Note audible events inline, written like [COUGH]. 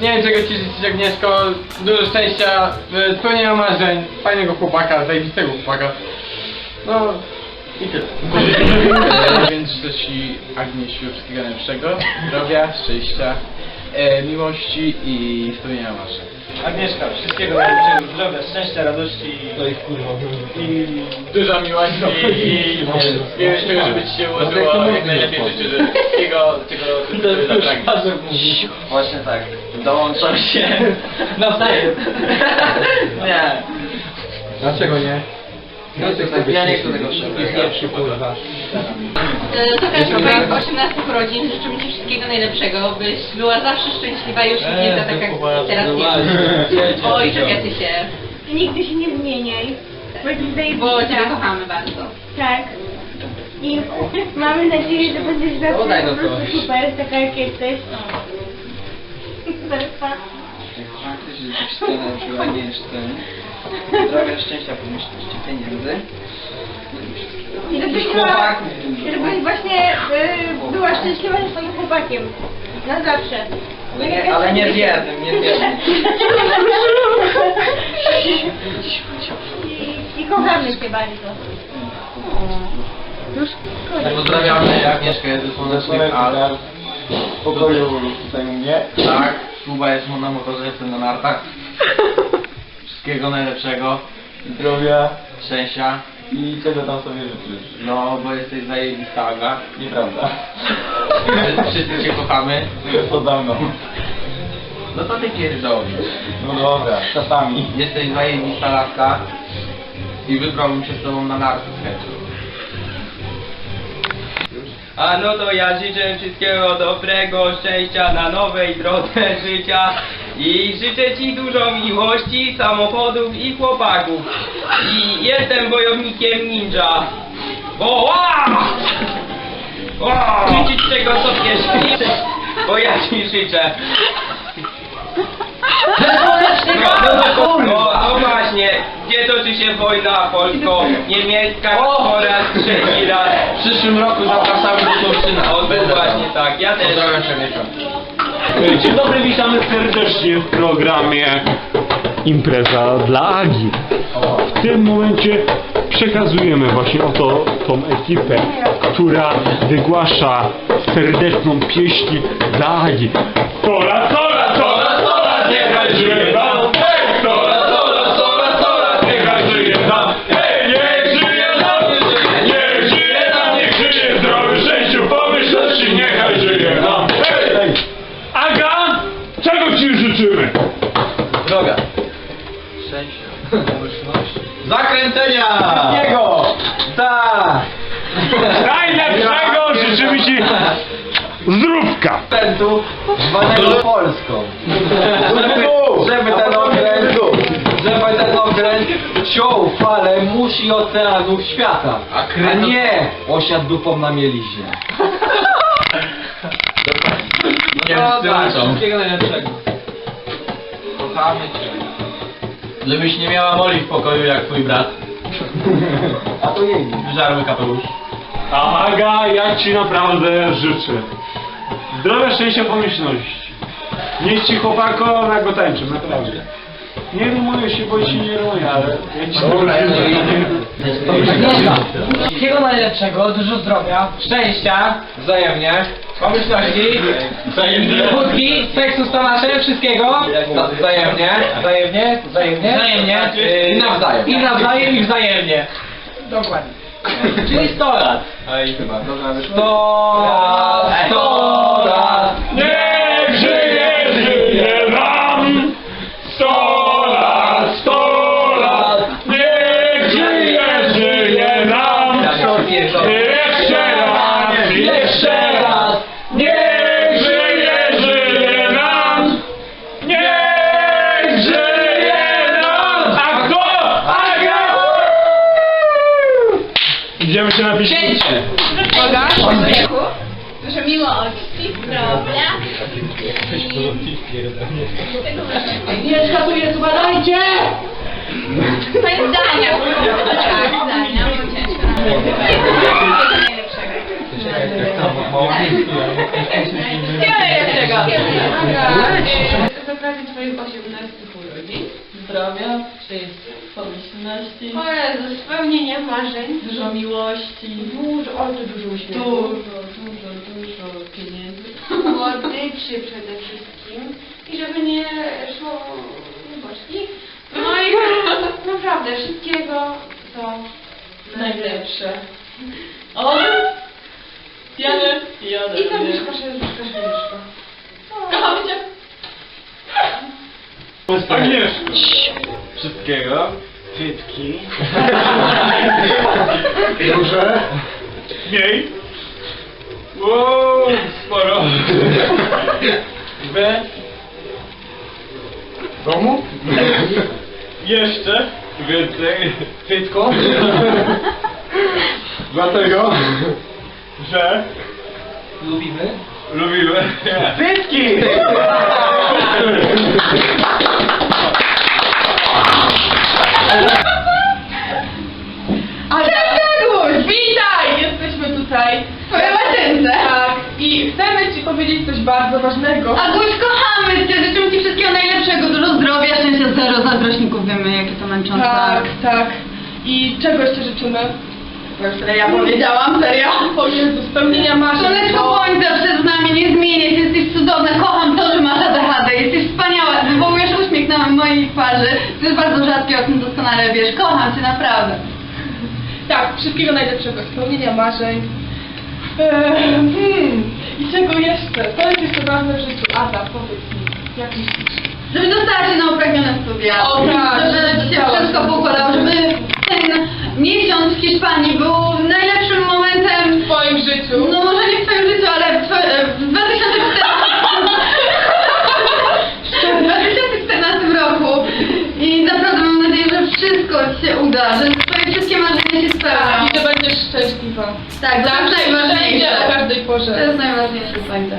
nie wiem czego ci życzyć Agnieszko, dużo szczęścia, y, spełnienia marzeń, fajnego chłopaka, zajebistego chłopaka. No i tyle. Więc życzę Ci, Agniesiu, wszystkiego najlepszego, zdrowia, szczęścia, e, miłości i spełnienia marzeń. Agnieszka, wszystkiego najlepszego, zdrowia, szczęścia, radości To jest kurwa. i Duża miłość i, i, i tego, żeby ci się ułożyło jak najlepiej życzę, że wszystkiego, czego ty sobie zapragniesz. Właśnie tak. Dołączam się. Nawzajem. Nie. Dlaczego nie? Ja nie chcę tego Pierwszy kurwa. Tokarz 18 urodzin, życzymy Ci wszystkiego najlepszego, byś była zawsze szczęśliwa i uśmiechnięta, tak jak teraz jest. [LAUGHS] Oj, czepiacie się, Nigdy się nie zmieniaj. Bo Cię kochamy bardzo. Tak. I [LAUGHS] mamy nadzieję, że będziesz zawsze no po prostu super, taka jak jesteś. Zerwa. Wszystkiego najlepszego, Agnieszce. Zdrowia, szczęścia, pomyślności, pieniędzy. I żebyś była, Chłopaków dużo. żebyś właśnie y, była szczęśliwa ze swoim chłopakiem. Na zawsze. Ale nie, ale nie z jednym, nie z jednym. I, I kochamy Cię bardzo. Pozdrawiamy Agnieszkę ze Słonecznych Alp. w pokoju tutaj u mnie. Tak, Kuba jest mu na motorze, jestem na nartach. [LAUGHS] Wszystkiego najlepszego, Zdrowia szczęścia, i czego tam sobie życzysz? no bo jesteś zajebista Aga. Nieprawda. Wszyscy- Wszyscy Cię kochamy. To dawno. No to Ty pierdolisz. No dobra, czasami. Jesteś zajebista laska i wybrałbym się z Tobą na narty z chęcią. A no to ja życzę wszystkiego dobrego, szczęścia na nowej drodze [LAUGHS] życia i życzę Ci dużo miłości, samochodów i chłopaków. I jestem wojownikiem ninja. Bo ła! Ła! Życzyć czego sobie życzysz, bo ja Ci życzę. Toczy się wojna polsko-niemiecka [LAUGHS] po raz trzeci raz. W przyszłym roku zapraszamy do Turczyna. O, to właśnie tak, ja też. Pozdrawiam Przemysław. Dzień dobry, witamy serdecznie w programie Impreza dla Agi. W tym momencie przekazujemy właśnie oto tą ekipę, która wygłasza serdeczną pieśń dla Agi. Tora, Zakręcenia! Jego! Tak! Najlepszego życzymy ci zdrówka! Pędu zwanego Polską. Żeby, ten okręt, żeby ten okręt ciął falę musi oceanów świata, A nie osiadł dupą na mieliźnie. Nie No wszyscy tak, wszystkiego najlepszego. Kochamy Cię. Żebyś nie miała moli w pokoju jak twój brat. A to jej. Wyżarły kapelusz. A Aga, ja ci naprawdę życzę zdrowia, szczęścia, pomyślności. Niech ci chłopako na go tańczy, naprawdę. Nie rumuję się, bo się nie rumuję, ale ja ci życzę. Wszystkiego najlepszego, dużo zdrowia, szczęścia, wzajemnie, pomyślności, Wzajemnie. wódki, seksu z Tomaszem, wszystkiego, wzajemnie, wzajemnie, wzajemnie, wzajemnie i nawzajem. I nawzajem i wzajemnie. Dokładnie. Czyli 100 lat. Ej, chyba. Dobra, wyszło. 100 lat, 100 lat. Niech Idziemy się napić. Uwaga, Dużo miłości, zdrowia. Mieszka tu jest, uważajcie! Twoje zdania. Tak, zdania, bo ciężko nam. Wszystkiego najlepszego. Twoich 18 urodzin. Zdrowia, wszystkich pomyślności, O Jezu, spełnienia marzeń. dużo miłości, Dużo, o to dużo uśmiechu. dużo, dużo, dużo pieniędzy. Słodyczy przede wszystkim. I żeby nie szło boczki. No i naprawdę wszystkiego, co Najlepsze. O! Jadę, jadę. I serduszko, serduszko, serduszko. Kocham cię. Agnieszka. Wszystkiego. Cytki. [LAUGHS] Duże. Mniej. Wow, sporo. B. Domu. Jeszcze. Więcej. Cytko. Dlatego, że Lubimy. Lubimy. Cytki! [LAUGHS] Cześć Aguś! Witaj! Jesteśmy tutaj. W twojej łazience. Tak. I chcemy Ci powiedzieć coś bardzo ważnego. Aguś, kochamy Cię, życzymy Ci wszystkiego najlepszego, dużo zdrowia, szczęścia, zero zazdrośników, wiemy jakie to męczące. Tak, tak. I czego jeszcze życzymy? Bo już tyle ja powiedziałam, serio. O Jezu, spełnienia marzeń. Słoneczko słońca przed nami, nie zmienię się, jesteś cudowna, kocham to, że masz ADHD, jesteś wspaniała, wywołujesz uśmiech na mojej twarzy, to jest bardzo rzadkie, o tym doskonale wiesz, kocham Cię naprawdę. Tak, wszystkiego najlepszego, spełnienia marzeń. Eee, hmm. I czego jeszcze? To jest jeszcze ważne w życiu. Ada, powiedz mi, jak myślisz? Żeby dostała się na uprawnione studia. O, tak, Żeby się wszystko poukładało, żeby ten miesiąc w Hiszpanii był najlepszym momentem W Twoim życiu. No może nie w twoim życiu, ale w, twoje- w 2014 [LAUGHS] w 2014 roku i naprawdę mam nadzieję, że wszystko ci się uda, że twoje wszystkie marzenia się spełnią. I że będziesz szczęśliwa. Tak, Wszędzie, najważniejsze. Każdej To porze. jest najważniejsze, słońce.